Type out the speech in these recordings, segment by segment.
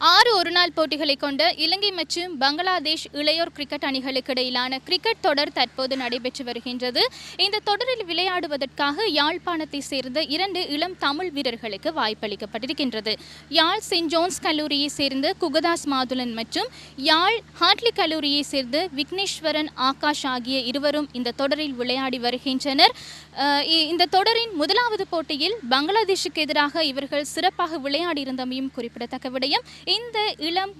ஆறு ஒருநாள் போட்டிகளை கொண்ட இலங்கை மற்றும் பங்களாதேஷ் இளையோர் கிரிக்கெட் அணிகளுக்கு இடையிலான கிரிக்கெட் தொடர் தற்போது நடைபெற்று வருகின்றது. இந்த தொடரில் விளையாடுவதற்காக யாழ்ப்பாணத்தை சேர்ந்த இரண்டு இளம் தமிழ் வீரர்களுக்கு வாய்ப்பளிக்கப்பட்டிருக்கின்றது. யாழ் செயின்ட் ஜோன்ஸ் கல்லூரியை சேர்ந்த குகதாஸ் மாதுலன் மற்றும் யாழ் ஹாட்லி கல்லூரியை சேர்ந்த விக்னேஸ்வரன் ஆகாஷ் ஆகிய இருவரும் இந்த தொடரில் விளையாடி வருகின்றனர். இ- இந்த தொடரின் முதலாவது போட்டியில் பங்களாதேஷுக்கு எதிராக இவர்கள் சிறப்பாக விளையாடியிருந்தமையும் குறிப்பிடத்தக்க விடயம். இந்த இளம்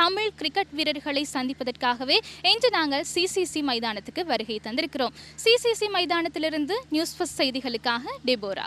தமிழ் கிரிக்கெட் வீரர்களை சந்திப்பதற்காகவே இன்று நாங்கள் சிசிசி மைதானத்துக்கு வருகை தந்திருக்கிறோம். சிசிசி மைதானத்திலிருந்து நியூஸ் ஃபர்ஸ்ட் செய்திகளுக்காக டெபோரா.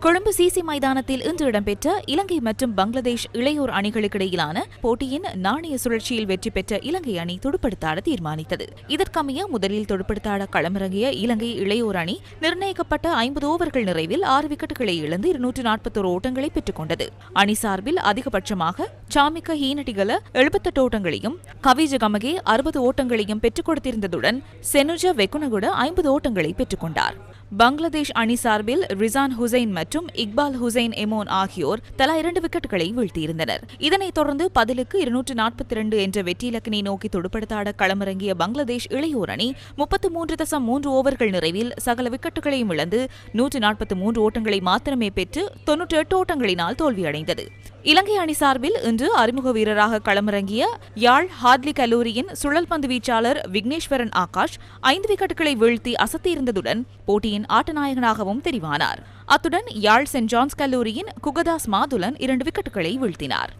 கொழும்பு சிசி மைதானத்தில் இன்று இடம்பெற்ற இலங்கை மற்றும் பங்களாதேஷ் இளையோர் அணிகளுக்கிடையிலான போட்டியின் நாணய சுழற்சியில் வெற்றி பெற்ற இலங்கை அணி துடுப்படுத்தாட தீர்மானித்தது. இதற்கமைய முதலில் துடுப்படுத்தாட களமிறங்கிய இலங்கை இளையோர் அணி நிர்ணயிக்கப்பட்ட ஐம்பது ஓவர்கள் நிறைவில் ஆறு விக்கெட்டுகளை இழந்து இருநூற்று நாற்பத்தோரு ஓட்டங்களை பெற்றுக் கொண்டது அணி சார்பில் அதிகபட்சமாக சாமிக்க ஹீனடிகல எழுபத்தெட்டு ஓட்டங்களையும் கவிஜ கமகே அறுபது ஓட்டங்களையும் பெற்றுக் கொடுத்திருந்ததுடன் செனுஜ வெக்குனகுட ஐம்பது ஓட்டங்களை பெற்றுக் கொண்டார். பங்களாதேஷ் அணி சார்பில் ரிசான் ஹுசைன் மற்றும் இக்பால் ஹுசைன் எமோன் ஆகியோர் தலா இரண்டு விக்கெட்டுகளை வீழ்த்தியிருந்தனர். இதனைத் தொடர்ந்து பதிலுக்கு இருநூற்று நாற்பத்தி இரண்டு என்ற வெற்றி இலக்கினை நோக்கி துடுப்படுத்தாட களமிறங்கிய பங்களாதேஷ் இளையோர் அணி முப்பத்து மூன்று தசம் மூன்று ஓவர்கள் நிறைவில் சகல விக்கெட்டுகளையும் இழந்து நூற்று நாற்பத்தி மூன்று ஓட்டங்களை மாத்திரமே பெற்று தொன்னூற்றி எட்டு ஓட்டங்களினால் தோல்வியடைந்தது. இலங்கை அணி சார்பில் இன்று அறிமுக வீரராக களமிறங்கிய யாழ் ஹார்ட்லி கல்லூரியின் சுழல் பந்து வீச்சாளர் விக்னேஸ்வரன் ஆகாஷ் ஐந்து விக்கெட்டுகளை வீழ்த்தி அசத்தியிருந்ததுடன் போட்டியின் ஆட்டநாயகனாகவும் தெரிவானார். அத்துடன் யாழ் சென்ட் ஜான்ஸ் கல்லூரியின் குகதாஸ் மாதுலன் இரண்டு விக்கெட்டுகளை வீழ்த்தினார்.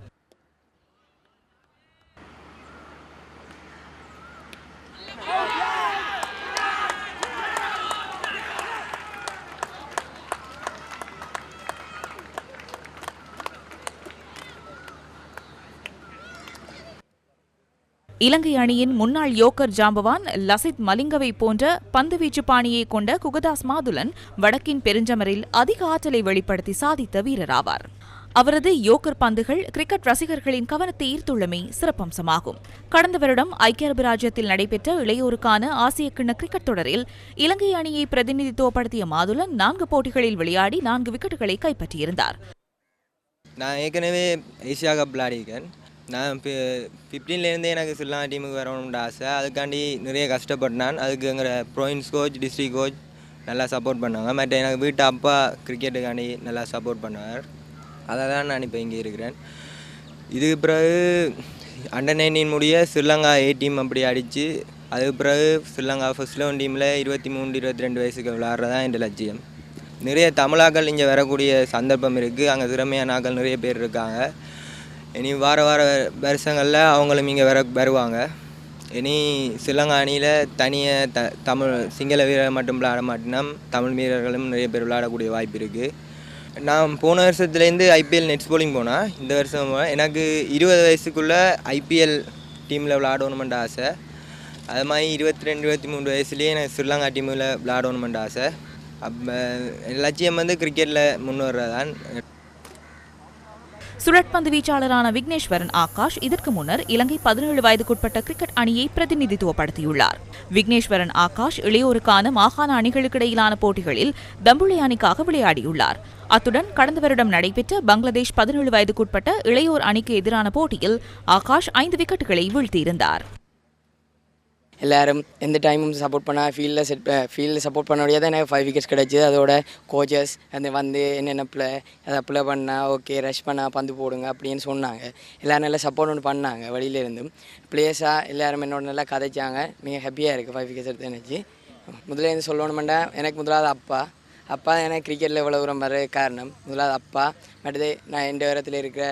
இலங்கை அணியின் முன்னாள் யோக்கர் ஜாம்பவான் லசித் மலிங்கவை போன்ற பந்துவீச்சு பாணியை கொண்ட குகதாஸ் மாதுலன் வடக்கின் பெருஞ்சமரில் அதிக ஆற்றலை வெளிப்படுத்தி சாதித்த வீரராவார். அவரது யோக்கர் பந்துகள் கிரிக்கெட் ரசிகர்களின் கவனத்தை ஈர்த்துள்ளமை சிறப்பம்சமாகும். கடந்த வருடம் ஐக்கிய அரபு ராஜ்யத்தில் நடைபெற்ற இளையோருக்கான ஆசிய கிண்ண கிரிக்கெட் தொடரில் இலங்கை அணியை பிரதிநிதித்துவப்படுத்திய மாதுலன் நான்கு போட்டிகளில் விளையாடி நான்கு விக்கெட்டுகளை கைப்பற்றியிருந்தார். நான் ஏற்கனவே ஏசியா கப் விளையாடியிருக்கேன். நான் இப்போ ஃபிஃப்டீன்லேருந்தே எனக்கு சில்லா டீமுக்கு வரணும்னு ஆசை. அதுக்காண்டி நிறைய கஷ்டப்பட்டேன். அதுக்கு எங்கள் ப்ரோயின்ஸ் கோச் டிஸ்ட்ரிக் கோச் நல்லா சப்போர்ட் பண்ணாங்க. மற்ற எனக்கு வீட்டு அப்பா கிரிக்கெட்டுக்காண்டி நல்லா சப்போர்ட் பண்ணுவார். அதை தான் நான் இப்போ இங்கே இருக்கிறேன். இதுக்கு பிறகு அண்டர் நைன்டீன் முடிய ஸ்ரீலங்கா ஏ டீம் அப்படி அடித்து அதுக்கு பிறகு ஸ்ரீலங்கா ஃபர்ஸ்ட் லெவன் டீமில் இருபத்தி மூணு இருபத்தி ரெண்டு வயசுக்கு விளாட்றதான் என் லட்சியம். நிறைய தமிழாக்கள் இங்கே வரக்கூடிய சந்தர்ப்பம் இருக்குது அங்கே திறமையான ஆக்கள் நிறைய பேர் இருக்காங்க. இனி வார வார வருஷங்களில் அவங்களும் இங்கே வர வருவாங்க. இனி ஸ்ரீலங்கா அணியில் தனியாக த தமிழ் சிங்கள வீரர் மட்டும் விளையாட மாட்டோம்னா தமிழ் வீரர்களும் நிறைய பேர் விளையாடக்கூடிய வாய்ப்பு இருக்குது நான் போன வருஷத்துலேருந்து ஐபிஎல் நெட்ஸ் போலிங் போனேன் இந்த வருஷம் எனக்கு இருபது வயசுக்குள்ளே ஐபிஎல் டீமில் விளையாடணுமென்ற ஆசை. அது மாதிரி இருபத்தி ரெண்டு இருபத்தி மூணு வயசுலேயே எனக்கு ஸ்ரீலங்கா டீமில் விளையாடணுமென்ற ஆசை. அப்போ லட்சியம் வந்து கிரிக்கெட்டில் முன்னேறதான் சுழற்பந்து வீச்சாளரான விக்னேஸ்வரன் ஆகாஷ் இதற்கு முன்னர் இலங்கை பதினேழு வயதுக்குட்பட்ட கிரிக்கெட் அணியை பிரதிநிதித்துவப்படுத்தியுள்ளார். விக்னேஸ்வரன் ஆகாஷ் இளையோருக்கான மாகாண அணிகளுக்கிடையிலான போட்டிகளில் தம்புளை அணிக்காக விளையாடியுள்ளார். அத்துடன் கடந்த வருடம் நடைபெற்ற பங்களாதேஷ் பதினேழு வயதுக்குட்பட்ட இளையோர் அணிக்கு எதிரான போட்டியில் ஆகாஷ் ஐந்து விக்கெட்டுகளை வீழ்த்தியிருந்தார். எல்லோரும் எந்த டைமும் சப்போர்ட் பண்ணால் ஃபீல்டில் செட் ஃபீல்டில் சப்போர்ட் பண்ண முடியாது எனக்கு ஃபைவ் விக்கெட்ஸ் கிடச்சிது. அதோட கோச்சஸ் அந்த வந்து என்னென்ன ப்ளே அதை அப்ளை பண்ணால் ஓகே ரஷ் பண்ணால் பந்து போடுங்க அப்படின்னு சொன்னாங்க. எல்லோரும் நல்லா சப்போர்ட் ஒன்று பண்ணாங்க வழியிலேருந்தும் பிளேயர்ஸாக எல்லாரும் என்னோட நல்லா கதைச்சாங்க. மிக ஹாப்பியாக இருக்குது ஃபைவ் விக்கெட்ஸ் எடுத்து நினச்சி முதல்ல இருந்து சொல்லணுமெண்டா எனக்கு முதலாவது அப்பா. அப்பா எனக்கு கிரிக்கெட்டில் இவ்வளோ தூரம் வர காரணம். முதலாவது அப்பா. மற்றது நான் எந்த இடத்துல இருக்கிற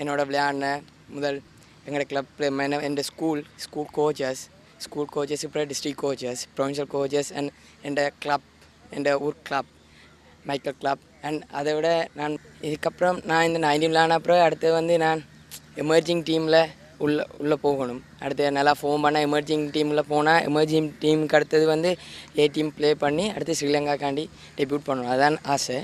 என்னோட விளையாடின முதல் எங்களோட கிளப் என் school school coaches school coaches இப்போ district coaches provincial coaches and N club என் ஊர் கிளப் மைக்கேல் கிளப் அண்ட் அதை விட நான் இதுக்கப்புறம் நான் இந்த நைன்டீன் ஆன அப்புறம் அடுத்து வந்து நான் எமர்ஜிங் டீமில் உள்ள உள்ளே போகணும். அடுத்து நல்லா ஃபோன் பண்ணால் எமர்ஜிங் டீமில் போனால் எமர்ஜிங் டீமுக்கு அடுத்தது வந்து ஏ டீம் ப்ளே பண்ணி அடுத்து ஸ்ரீலங்காக்காண்டி டெபியூட் பண்ணணும். அதான் ஆசை.